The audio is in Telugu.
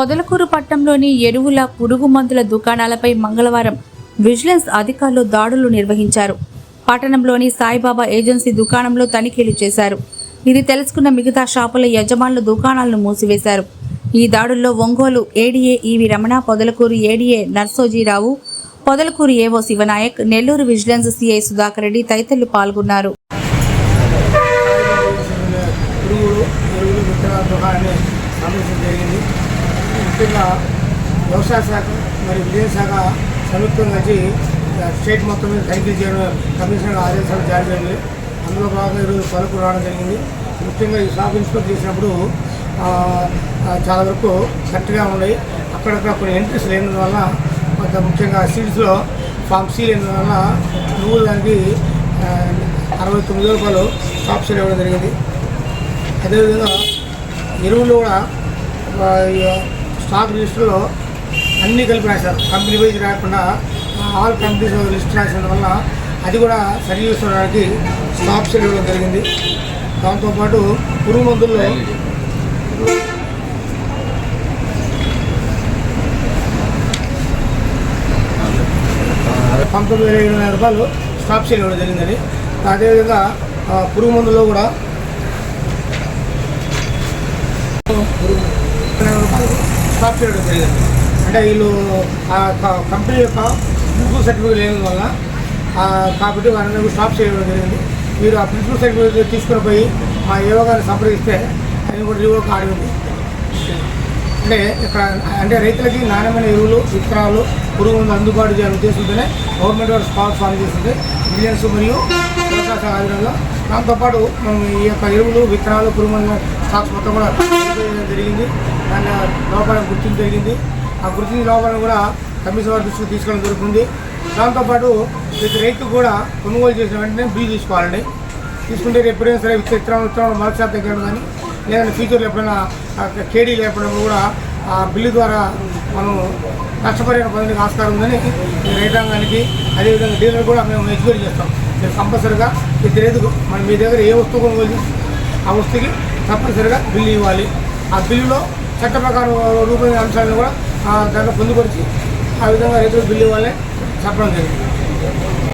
పొదలకూరు పట్టణంలోని ఎరువుల పురుగు మందుల దుకాణాలపై మంగళవారం విజిలెన్స్ అధికారులు దాడులు నిర్వహించారు. పట్టణంలోని సాయిబాబా ఏజెన్సీ దుకాణంలో తనిఖీలు చేశారు. ఇది తెలుసుకున్న మిగతా షాపుల యజమానులు దుకాణాలను మూసివేశారు. ఈ దాడుల్లో Ongole ADA EV Ramana Podalakuru ADA Narsojirao Podalakuru AO Sivanayak Nellore vigilance CI Sudhakar Reddy తదితరులు పాల్గొన్నారు పురుగులు ఎరువులు విత్తనాల దుకాణాన్ని సందర్శించడం జరిగింది ముఖ్యంగా వ్యవసాయ శాఖ మరియు విద్యుత్ శాఖ సంయుక్తంగా వచ్చి స్టేట్ మొత్తం మీద తనిఖీ చేయడం కమిషనర్ ఆదేశాలు జారీ చేయాలి అందులో భాగంగా ఈరోజు పలుకు రావడం జరిగింది. ముఖ్యంగా ఈ షాప్ ఇన్స్పెక్ట్ చేసినప్పుడు చాలా వరకు కరెక్ట్గా ఉన్నాయి. అక్కడక్కడ కొన్ని ఎంట్రీస్ లేనందువల్ల కొంత ముఖ్యంగా సీడ్స్లో ఫామ్ సీ లేనందువల్ల నువ్వులు దానికి అరవై తొమ్మిది రూపాయలు షాప్ సీల్ ఇవ్వడం జరిగింది. అదేవిధంగా ఎరువులు కూడా స్టాక్ లిస్టులో అన్నీ కలిపి రాశారు కంపెనీ వైజ్ రాకుండా ఆల్ కంపెనీస్ లిస్ట్ రాసిన వల్ల అది కూడా సరి చేసుకోవడానికి స్టాప్ చేయడం ఇవ్వడం జరిగింది. దాంతోపాటు పురుగు మందుల్లో పంతొమ్మిది వేల ఏడు వందల రూపాయలు స్టాప్ చేయడం ఇవ్వడం జరిగిందని. అదేవిధంగా పురుగు మందుల్లో కూడా స్టాప్ చేయడం జరిగింది అంటే వీళ్ళు ఆ కంపెనీ యొక్క ప్రిన్సిపల్ సర్టిఫికేట్ లేని వల్ల కాబట్టి వాళ్ళని స్టాప్ చేయడం జరిగింది. మీరు ఆ ప్రిన్సిపల్ సర్టిఫికేట్ తీసుకుని పోయి మా ఏవో గారిని సంప్రదిస్తే ఆయన కూడా రివ్యూ కార్డు ఉంది అంటే ఇక్కడ అంటే రైతులకి నాణ్యమైన ఎరువులు విత్తనాలు పురుగు మందు అందుబాటు చేయాలని ఉద్దేశంతోనే గవర్నమెంట్ వారు స్పాట్ ఫామ్ చేస్తుంది మిలియన్స్ మరియు వ్యవసాయ శాఖ ఆధ్వర్యంలో దాంతోపాటు మనం ఈ యొక్క ఎరువులు విత్తనాలు పురుగుల స్టాక్స్ మొత్తం కూడా జరిగింది. దాన్ని లోపల గుర్తింపు జరిగింది. ఆ గుర్తింపు లోపల కూడా కమిషన్ వారి దృష్టికి తీసుకోవడం జరుగుతుంది. దాంతోపాటు ప్రతి రైతు కూడా కొనుగోలు చేసిన వెంటనే బిల్ తీసుకోవాలండి. తీసుకుంటే ఎప్పుడైనా సరే విత్తనం విత్తనం మరొకసారి మొదటి తగ్గడం కానీ లేదంటే ఫ్యూచర్లో ఎప్పుడైనా కేడీ లేకపోవడం కూడా ఆ బిల్లు ద్వారా మనం నష్టపరిహారం పొందడానికి ఆస్కారం ఉందని ఈ రైతాంగానికి అదేవిధంగా డీలర్ కూడా మేము ఎడ్యుకేట్ చేస్తాం. మీరు కంపల్సరిగా ప్రతి రైతుకు మనం మీ దగ్గర ఏ వస్తువు కొనుగోలు ఆ వస్తువుకి తప్పనిసరిగా బిల్లు ఇవ్వాలి. ఆ బిల్లులో చట్ట ప్రకారం రూపొందిన అంశాలను కూడా దాంట్లో పొందుపరిచి ఆ విధంగా రైతులు బిల్లు ఇవ్వాలని చెప్పడం జరిగింది.